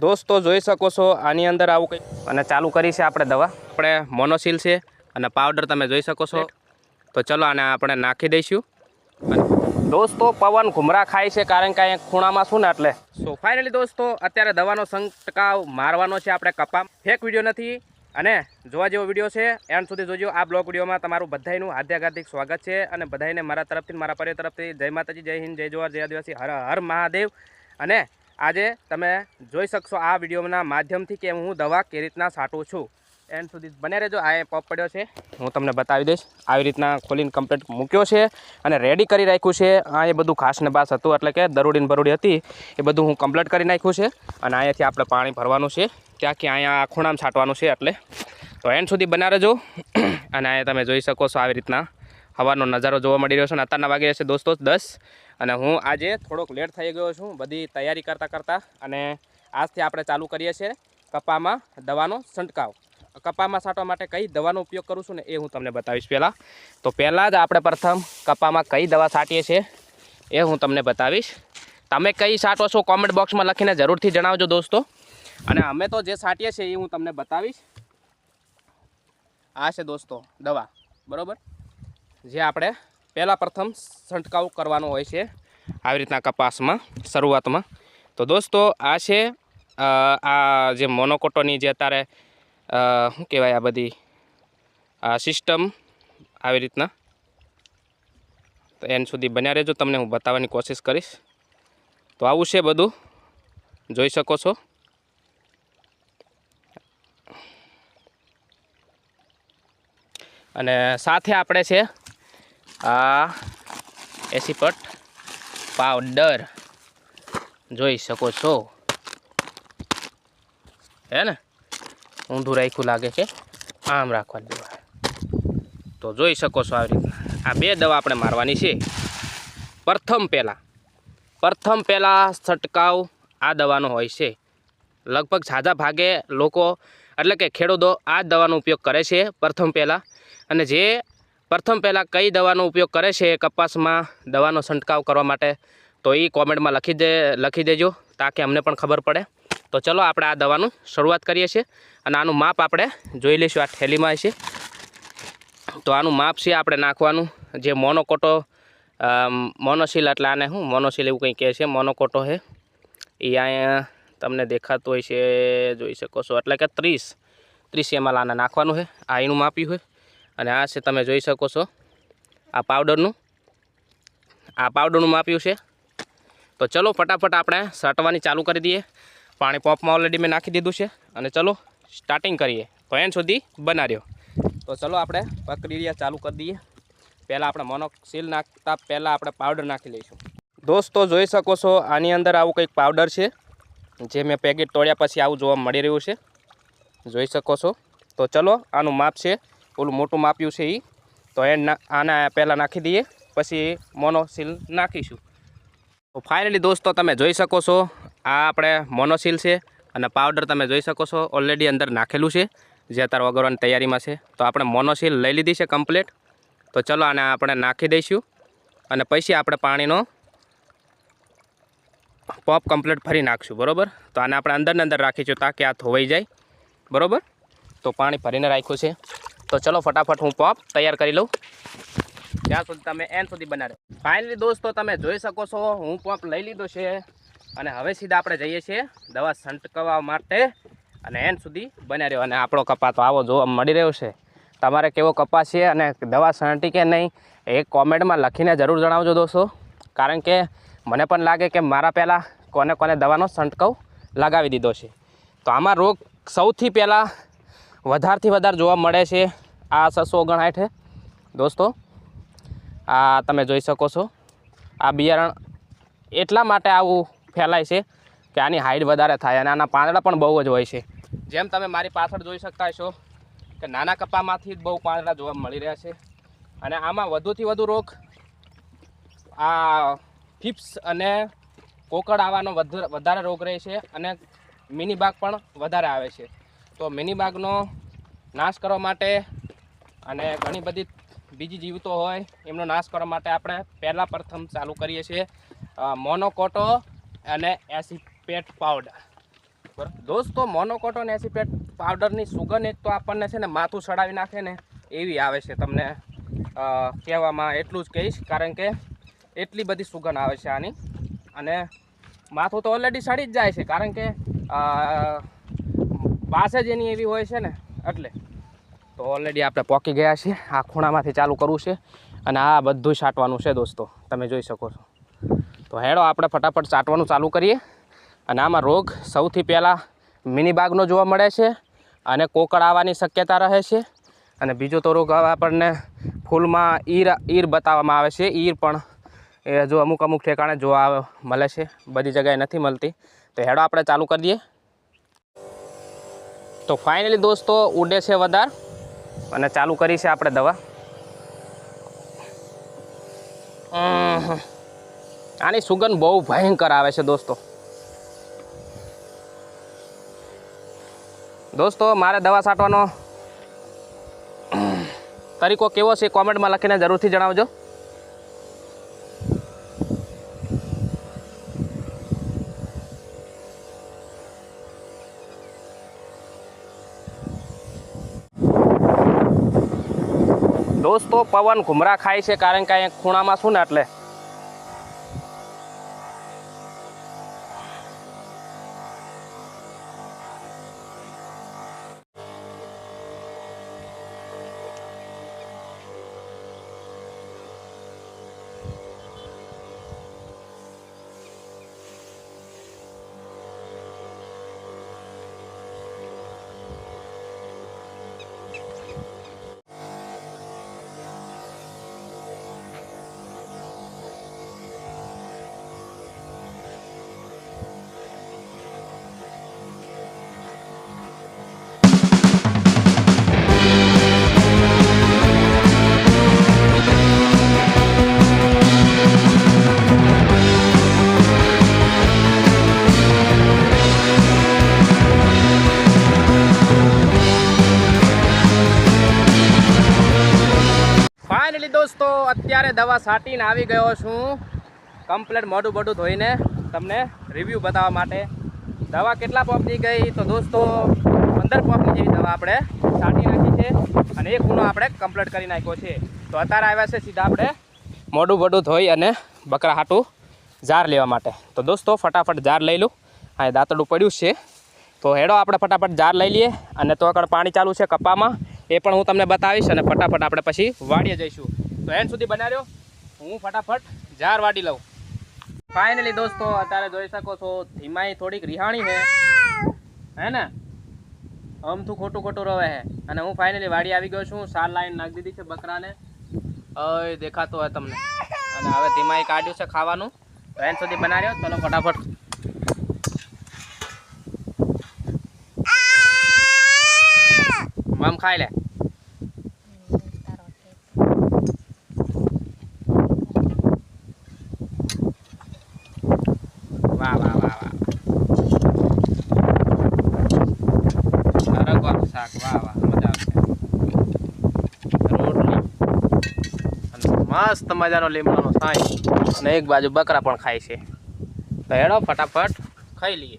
દોસ્તો, જોઈ શકો છો, આની અંદર આવું કંઈક અને ચાલુ કરી છે આપણે દવા. આપણે મોનોસીલ છે અને પાવડર તમે જોઈ શકો છો. તો ચલો આને આપણે નાખી દઈશું. દોસ્તો, પવન ઘુમરા ખાય છે કારણ કે અહીંયા ખૂણામાં શું ને એટલે. સો ફાઇનલી દોસ્તો, અત્યારે દવાનો સંટકાવ મારવાનો છે આપણે કપા ફેક વીડિયો નથી. અને જોવા જેવો વીડિયો છે, એન્ડ સુધી જોજો, આ બ્લોગ વિડીયોમાં તમારું હાર્દિક હાર્દિક સ્વાગત છે. અને બધાને મારા તરફથી મારા પરિવાર તરફથી જય માતાજી, જય હિન્દ, જય જોહાર જય આદિવાસી, હર હર મહાદેવ. અને આજે તમે જોઈ શકશો આ વિડીયોના માધ્યમથી કે હું દવા કેવી રીતના છાંટું છું. એન્ડ સુધી બને રહેજો, આ પપ પડ્યો છે. હું તમને બતાવી દઈશ, આવી રીતના ખોલીને કમ્પ્લીટ મૂક્યો છે અને રેડી કરી રાખ્યું છે. આ એ બધું ખાસ ને બાસ હતું, એટલે કે દરોડીને બરોડી હતી. એ બધું હું કમ્પ્લીટ કરી નાખ્યું છે અને અહીંયાથી આપણે પાણી ભરવાનું છે. ત્યાંથી અહીંયા આ ખૂણામાં છાંટવાનું છે એટલે. તો એન્ડ સુધી બના રહેજો. અને અહીંયા તમે જોઈ શકો છો આવી રીતના હવાનો નજારો જોવા મળી રહ્યો છે અને અત્યારના વાગી છે દોસ્તો દસ. અને હું આજે થોડોક લેટ થઈ ગયો છું, બધી તૈયારી કરતાં કરતાં. અને આજથી આપણે ચાલુ કરીએ છીએ કપામાં દવાનો છંટકાવ. કપામાં છાંટવા માટે કઈ દવાનો ઉપયોગ કરું છું ને એ હું તમને બતાવીશ પહેલાં. તો પહેલાં જ આપણે પ્રથમ કપામાં કઈ દવા છાંટીએ છીએ એ હું તમને બતાવીશ. તમે કઈ છાંટો છો કોમેન્ટ બોક્સમાં લખીને જરૂરથી જણાવજો દોસ્તો. અને અમે તો જે છાંટીએ છીએ એ હું તમને બતાવીશ. આ છે દોસ્તો દવા. બરાબર? જે આપણે પહેલાં પ્રથમ છંટકાવ કરવાનો હોય છે આવી રીતના કપાસમાં, શરૂઆતમાં. તો દોસ્તો, આ છે આ જે મોનોકોટોની જે અત્યારે શું કહેવાય આ બધી સિસ્ટમ આવી રીતના, તો એન સુધી બન્યા રહેજો. તમને હું બતાવવાની કોશિશ કરીશ. તો આવું છે બધું. જોઈ શકો છો. અને સાથે આપણે છે આ એસીપટ પાવડર જોઈ શકો છો. હે ને? ઊંધું રાખ્યું લાગે છે. આમ રાખવાની દેવા. તો જોઈ શકો છો આવી રીતના. આ બે દવા આપણે મારવાની છે. પ્રથમ પહેલાં પ્રથમ પહેલાં છંટકાવ આ દવાનો હોય છે. લગભગ ઝાઝા ભાગે લોકો, એટલે કે ખેડૂતો આ દવાનો ઉપયોગ કરે છે પ્રથમ પહેલાં. અને જે પ્રથમ પહેલાં કઈ દવાનો ઉપયોગ કરે છે કપાસમાં દવાનો છંટકાવ કરવા માટે? તો એ કોમેન્ટમાં લખી દે, લખી દેજો તાકે અમને પણ ખબર પડે. તો ચલો આપણે આ દવાનું શરૂઆત કરીએ છીએ અને આનું માપ આપણે જોઈ લઈશું. આ થેલીમાં છે. તો આનું માપ છે આપણે નાખવાનું જે મોનોકોટો મોનોસીલ એટલે આને હું મોનોસીલ એવું કંઈ કહે છે. મોનોકોટો છે એ અહીંયા તમને દેખાતું હોય છે, જોઈ શકો છો. એટલે કે ત્રીસ ત્રીસ એમાં આને નાખવાનું છે આ એનું માપ્યું હોય અને આ છે તમે જોઈ શકો છો, આ પાવડરનું આ પાવડરનું માપ્યું છે. તો ચલો ફટાફટ આપણે સાટવાની ચાલુ કરી દઈએ. પાણી પંપમાં ઓલરેડી મેં નાખી દીધું છે અને ચલો સ્ટાર્ટિંગ કરીએ. તો એન સુધી બનાવ્યો તો ચલો આપણે પ્રક્રિયા ચાલુ કરી દઈએ. પહેલાં આપણે મોનોક્સિલ નાખતા પહેલાં આપણે પાવડર નાખી લઈશું. દોસ્તો જોઈ શકો છો આની અંદર આવું કંઈક પાવડર છે, જે મેં પેકેટ તોડ્યા પછી આવું જોવા મળી રહ્યું છે. જોઈ શકો છો. તો ચલો આનું માપ છે ઓલું મોટું માપ્યું છે એ તો એ આના પહેલાં નાખી દઈએ, પછી મોનોસીલ નાખીશું. તો ફાઇનલી દોસ્તો તમે જોઈ શકો છો, આ આપણે મોનોસીલ છે અને પાવડર તમે જોઈ શકો છો ઓલરેડી અંદર નાખેલું છે, જે અત્યારે વગરવાની તૈયારીમાં છે. તો આપણે મોનોસીલ લઈ લીધી છે કમ્પ્લીટ તો ચલો આને આપણે નાખી દઈશું અને પછી આપણે પાણીનો પંપ કમ્પ્લીટ ફરી નાખશું, બરાબર? તો આને આપણે અંદરને અંદર રાખીશું તાકે આ ધોવાઈ જાય, બરાબર? તો પાણી ભરીને રાખ્યું છે. તો ચલો ફટાફટ હું પંપ તૈયાર કરી લઉં. ત્યાં સુધી તમે એન સુધી બનાવ્યો ફાઇનલી દોસ્તો તમે જોઈ શકો છો, હું પંપ લઈ લીધો છે. અને હવે સીધા આપણે જઈએ છીએ દવા છંટકવા માટે અને એન સુધી બન્યા રહ્યો. અને આપણો કપા તો આવો જોવા મળી રહ્યો છે. તમારે કેવો કપા છે અને દવા છાંટી કે નહીં, એ કોમેન્ટમાં લખીને જરૂર જણાવજો દોસ્તો. કારણ કે મને પણ લાગે કે મારા પહેલાં કોને કોને દવાનો છંટકાવ લગાવી દીધો છે. તો આમાં રોગ સૌથી પહેલાં વધારથી વધારે જોવા મળે છે. આ છસો ઓગણસાઠે દોસ્તો, આ તમે જોઈ શકો છો. આ બિયારણ એટલા માટે આવું ફેલાય છે કે આની હાઈટ વધારે થાય અને આના પાંદડા પણ બહુ જ હોય છે. જેમ તમે મારી પાછળ જોઈ શકતા છો કે નાના કપામાંથી જ બહુ પાંદડા જોવા મળી રહ્યા છે. અને આમાં વધુથી વધુ રોગ આ ફિપ્સ અને કોકડ આવવાનો વધુ- વધારે રોગ રહે છે અને મિની બાગ પણ વધારે આવે છે. તો મિની બાગનો નાશ કરવા માટે અને ઘણી બધી બીજી જીવતો હોય, એમનો નાશ કરવા માટે આપણે પહેલાં પ્રથમ ચાલુ કરીએ છીએ મોનોકોટો અને એસિપેટ પાવડર. દોસ્તો, મોનોકોટો અને એસિપેટ પાવડરની સુગંધ એક તો આપણને છે ને માથું સડાવી નાખે ને એવી આવે છે તમને કહેવામાં એટલું જ કહીશ, કારણ કે એટલી બધી સુગંધ આવે છે આની. અને માથું તો ઓલરેડી સડી જ જાય છે, કારણ કે પાસે જ એની એવી હોય છે ને, એટલે. તો ઓલરેડી આપણે પોકી ગયા છીએ. આ ખૂણામાંથી ચાલુ કરવું છે અને આ બધું છાંટવાનું છે દોસ્તો. તમે જોઈ શકો છો. તો હેડો, આપણે ફટાફટ ચાટવાનું ચાલુ કરીએ. અને આમાં રોગ સૌથી પહેલાં મિની બાગનો જોવા મળે છે અને કોકળ આવવાની શક્યતા રહે છે. અને બીજો તો રોગ આપણને ફૂલમાં ઈર ઈર બતાવવામાં આવે છે. ઈર પણ એ જો અમુક અમુક ઠેકાણે જોવા મળે છે. બધી જગ્યાએ નથી મળતી. તો હેડો, આપણે ચાલુ કરી દઈએ. તો ફાઇનલી દોસ્તો, ઉડે છે વધાર. અને ચાલુ કરી છે આપણે દવા. આની સુગંધ બહુ ભયંકર આવે છે દોસ્તો. દોસ્તો, મારે દવા છાંટવાનો. તરીકો કેવો છે? કોમેન્ટમાં લખીને જરૂરથી જણાવજો. દોસ્તો પવન ઘુમરા ખાય છે કારણ કે અહીંયા ખૂણામાં શું ને એટલે? અત્યારે દવા છાંટીને આવી ગયો છું. કમ્પ્લેટ મોઢું બોઢું ધોઈને તમને રિવ્યૂ બતાવવા માટે. દવા કેટલા પંપની ગઈ? તો દોસ્તો, પંદર પંપની જેવી દવા આપણે છાંટી નાખી છે અને એ ખૂણો આપણે કમ્પ્લીટ કરી નાખ્યો છે. તો અત્યારે આવ્યા છે સીધા આપણે મોઢું બોઢું ધોઈ અને બકરા હાટું જાર લેવા માટે. તો દોસ્તો, ફટાફટ જાર લઈ લઉં હા દાંતડું પડ્યું છે. તો હેડો આપણે ફટાફટ જાર લઈ લઈએ અને તો આગળ પાણી ચાલુ છે કપામાં એ પણ હું તમને બતાવીશ અને ફટાફટ આપણે પછી વાડીએ જઈશું. તો એન સુધી બનાવ્યો હું ફટાફટ જાર વાડી લઉં. ફાઇનલી દોસ્તો, અત્યારે જોઈ શકો છો, ધીમાઈ થોડીક રિહાણી છે. હે ને? અમથું ખોટું ખોટું રવે છે. અને હું ફાઇનલી વાડી આવી ગયો છું. સાર લાઈન નાખી દીધી છે બકરાને. અય, દેખાતો હોય તમને. અને હવે ધીમાઈ કાઢ્યું છે ખાવાનું. તો એન સુધી બનાવ્યો ચલો ફટાફટ. મમ ખાઈ લે. મસ્ત મજાનો લીમડાનો સાંજ અને એક બાજુ બકરા પણ ખાય છે. તો હેડો, ફટાફટ ખાઈ લઈએ.